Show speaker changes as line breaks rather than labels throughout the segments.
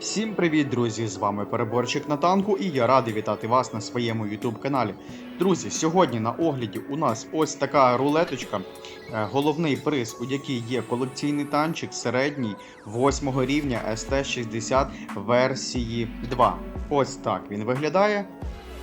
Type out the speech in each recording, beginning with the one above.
Всім привіт, друзі! З вами Переборчик на танку, і я радий вітати вас на своєму YouTube каналі. Друзі, сьогодні на огляді у нас ось така рулеточка. Е, Головний приз, у якій є колекційний танчик середній 8 рівня ST60 версії 2. Ось так він виглядає.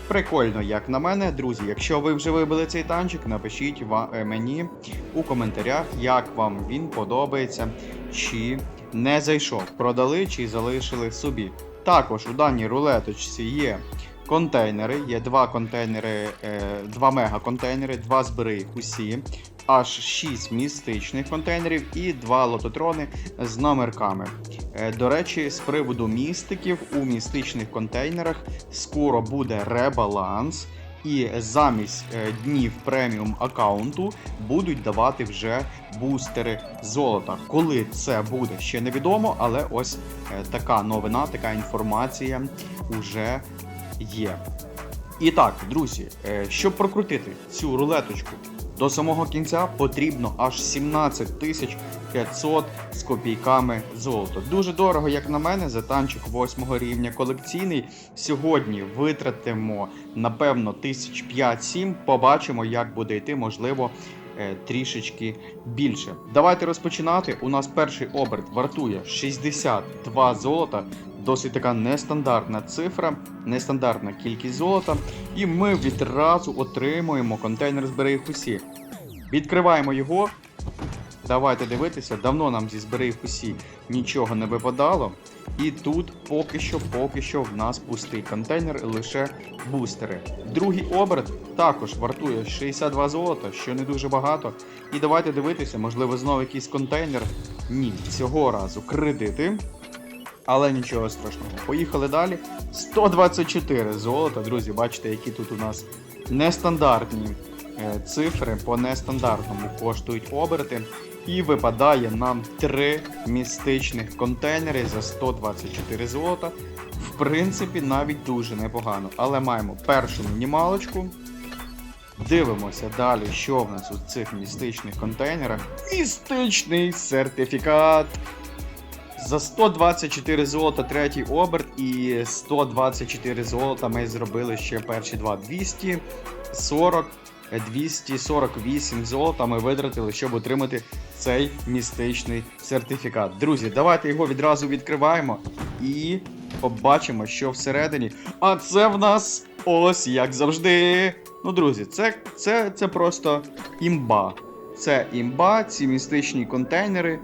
Прикольно, як на мене, друзі. Якщо ви вже вибили цей танчик, напишіть е, мені у коментарях, як вам він подобається, чи не зайшов, продали чи залишили собі. Також у даній рулеточці є контейнери, є два контейнери, е, два мега-контейнери, два збери їх усі, аж 6 містичних контейнерів і два лототрони з номерками. Е, До речі, з приводу містиків у містичних контейнерах скоро буде ребаланс. І замість е, днів преміум аккаунту будуть давати вже бустери золота. Коли це буде, ще невідомо, але ось е, така новина, така інформація вже є. І так, друзі, е, щоб прокрутити цю рулеточку до самого кінця, потрібно аж 17 тисяч 500 з копійками золота. Дуже дорого, як на мене, за танчик 8 рівня колекційний. Сьогодні витратимо, напевно, тисяч 5-7. Побачимо, як буде йти, можливо, трішечки більше. Давайте розпочинати. У нас перший оберт вартує 62 золота. Досить така нестандартна цифра, нестандартна кількість золота. І ми відразу отримуємо контейнер збери їх усі. Відкриваємо його. Давайте дивитися, давно нам зі збери усі нічого не випадало. І тут поки що, поки що в нас пустий контейнер, лише бустери. Другий оберт також вартує 62 золота, що не дуже багато. І давайте дивитися, можливо, знову якийсь контейнер. Ні, цього разу кредити. Але нічого страшного. Поїхали далі. 124 золота, друзі, бачите, які тут у нас нестандартні е, цифри по нестандартному коштують оберти. І випадає нам три містичних контейнери за 124 золота. В принципі, навіть дуже непогано. Але маємо першу мінімалочку. Дивимося далі, що в нас у цих містичних контейнерах. Містичний сертифікат. За 124 золота третій оберт і 124 золота ми зробили ще перші два. 240, 248 золота ми витратили, щоб отримати цей містичний сертифікат. Друзі, давайте його відразу відкриваємо і побачимо, що всередині. А це в нас ось як завжди. Ну, друзі, це, це, це просто імба. Це імба, ці містичні контейнери.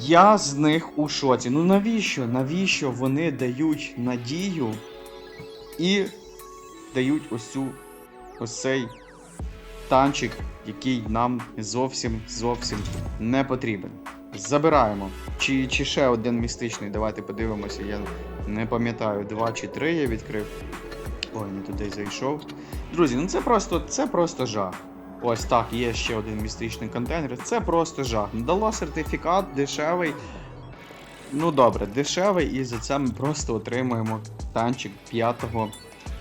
Я з них у шоці. Ну навіщо? Навіщо вони дають надію і дають ось цю ось цей танчик, який нам зовсім зовсім не потрібен. Забираємо. Чи, чи ще один містичний, давайте подивимося. Я не пам'ятаю, два чи три я відкрив. Ой, не туди зайшов. Друзі, ну це просто, це просто жах. Ось так, є ще один містичний контейнер. Це просто жах. Дало сертифікат дешевий. Ну добре, дешевий, і за це ми просто отримуємо танчик 5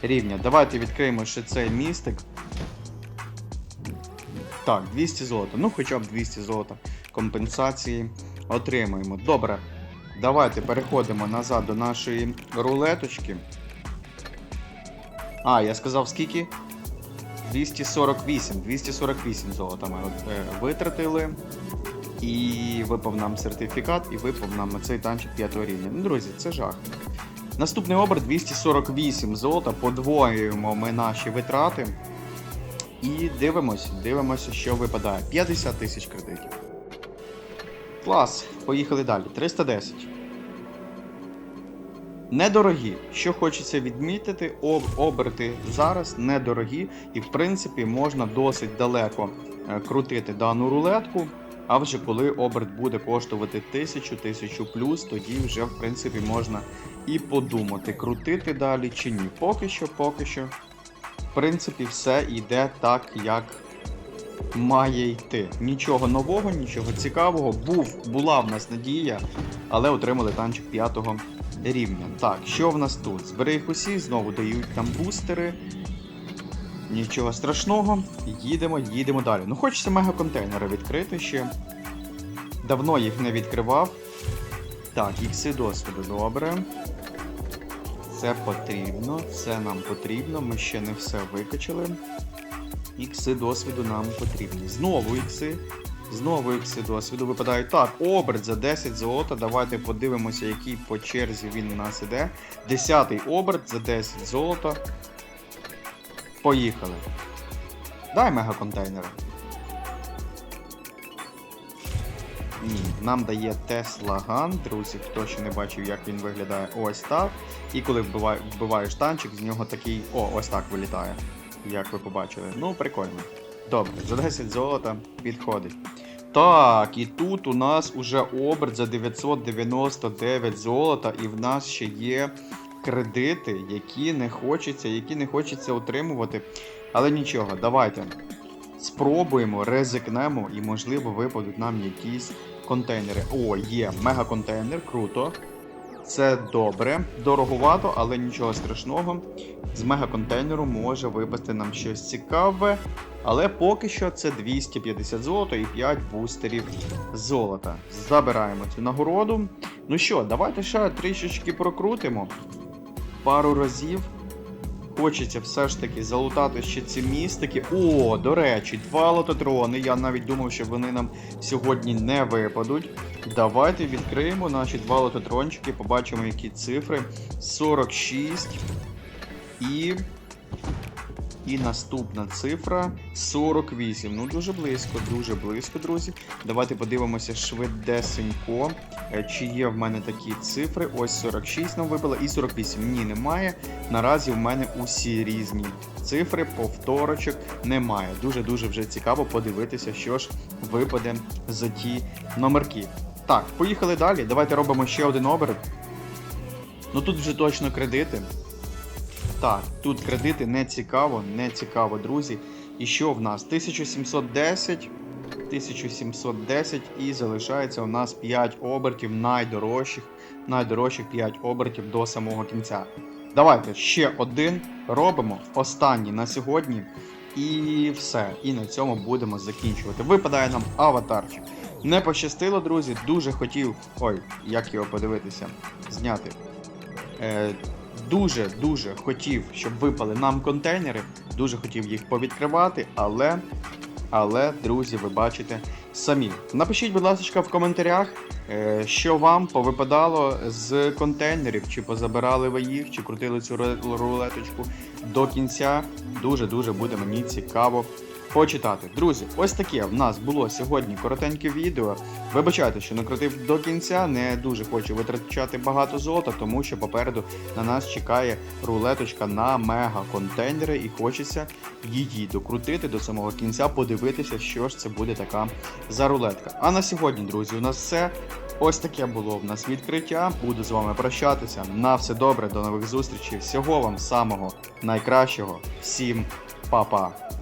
рівня. Давайте відкриємо ще цей містик. Так, 200 золота. Ну, хоча б 200 золота компенсації отримуємо. Добре. Давайте переходимо назад до нашої рулеточки. А, я сказав скільки? 248. 248 золота ми е, витратили. І випав нам сертифікат, і випав нам цей танчик 5 рівня. Ну, друзі, це жах. Наступний оберт 248 золота. Подвоюємо ми наші витрати. І дивимося, дивимося, що випадає. 50 тисяч кредитів. Клас. Поїхали далі. 310. Недорогі. Що хочеться відмітити, об- оберти зараз недорогі, і в принципі можна досить далеко е, крутити дану рулетку. А вже коли оберт буде коштувати 1000, 1000 плюс, тоді вже в принципі можна і подумати, крутити далі чи ні. Поки що, поки що, в принципі, все йде так, як має йти. Нічого нового, нічого цікавого. Був, була в нас надія, але отримали танчик 5 рівня. Так, що в нас тут? Збери їх усі, знову дають там бустери. Нічого страшного. Їдемо, їдемо далі. Ну, хочеться мегаконтейнери відкрити ще. Давно їх не відкривав. Так, ікси досвіду, добре. Це потрібно, це нам потрібно. Ми ще не все викачали. Ікси досвіду нам потрібні. Знову ікси. Знову ікси досвіду випадають. Так, оберт за 10 золота. Давайте подивимося, який по черзі він у нас іде. Десятий оберт за 10 золота. Поїхали. Дай мегаконтейнери. Ні, нам дає Tesla Gun, друзі, хто ще не бачив, як він виглядає ось так. І коли вбиває, вбиваєш танчик, з нього такий. О, ось так вилітає. Як ви побачили. Ну, прикольно. Добре, за 10 золота підходить. Так, і тут у нас уже оберт за 999 золота, і в нас ще є кредити, які не хочеться, які не хочеться отримувати. Але нічого, давайте спробуємо, ризикнемо і, можливо, випадуть нам якісь контейнери. О, є мегаконтейнер, круто. Це добре, дороговато, але нічого страшного. З мегаконтейнеру може випасти нам щось цікаве. Але поки що це 250 золота і 5 бустерів золота. Забираємо цю нагороду. Ну що, давайте ще трішечки прокрутимо. Пару разів. Хочеться все ж таки залутати ще ці містики. О, до речі, два лототрони. Я навіть думав, що вони нам сьогодні не випадуть. Давайте відкриємо наші два лототрончики, побачимо, які цифри. 46 і. І наступна цифра 48. Ну, дуже близько, дуже близько, друзі. Давайте подивимося швидесенько, е, чи є в мене такі цифри. Ось 46 нам випало і 48. Ні, немає. Наразі в мене усі різні цифри, повторочок немає. Дуже-дуже вже цікаво подивитися, що ж випаде за ті номерки. Так, поїхали далі. Давайте робимо ще один оберт. Ну тут вже точно кредити. Так, тут кредити не цікаво, не цікаво, друзі. І що в нас? 1710. 1710 і залишається у нас 5 обертів найдорожчих, найдорожчих 5 обертів до самого кінця. Давайте ще один робимо, останній на сьогодні. І все. І на цьому будемо закінчувати. Випадає нам аватарчик. Не пощастило, друзі. Дуже хотів. Ой, як його подивитися, зняти. Е, дуже дуже хотів, щоб випали нам контейнери. Дуже хотів їх повідкривати, але. Але, друзі, ви бачите самі. Напишіть, будь ласка, в коментарях, е, що вам повипадало з контейнерів, чи позабирали ви їх, чи крутили цю рулеточку до кінця. Дуже-дуже буде мені цікаво почитати. Друзі, ось таке в нас було сьогодні коротеньке відео. Вибачайте, що не крутив до кінця, не дуже хочу витрачати багато золота, тому що попереду на нас чекає рулеточка на мега контейнери, і хочеться її докрутити до самого кінця, подивитися, що ж це буде така за рулетка. А на сьогодні, друзі, у нас все. Ось таке було в нас відкриття. Буду з вами прощатися. На все добре, до нових зустрічей. Всього вам самого найкращого. Всім па-па!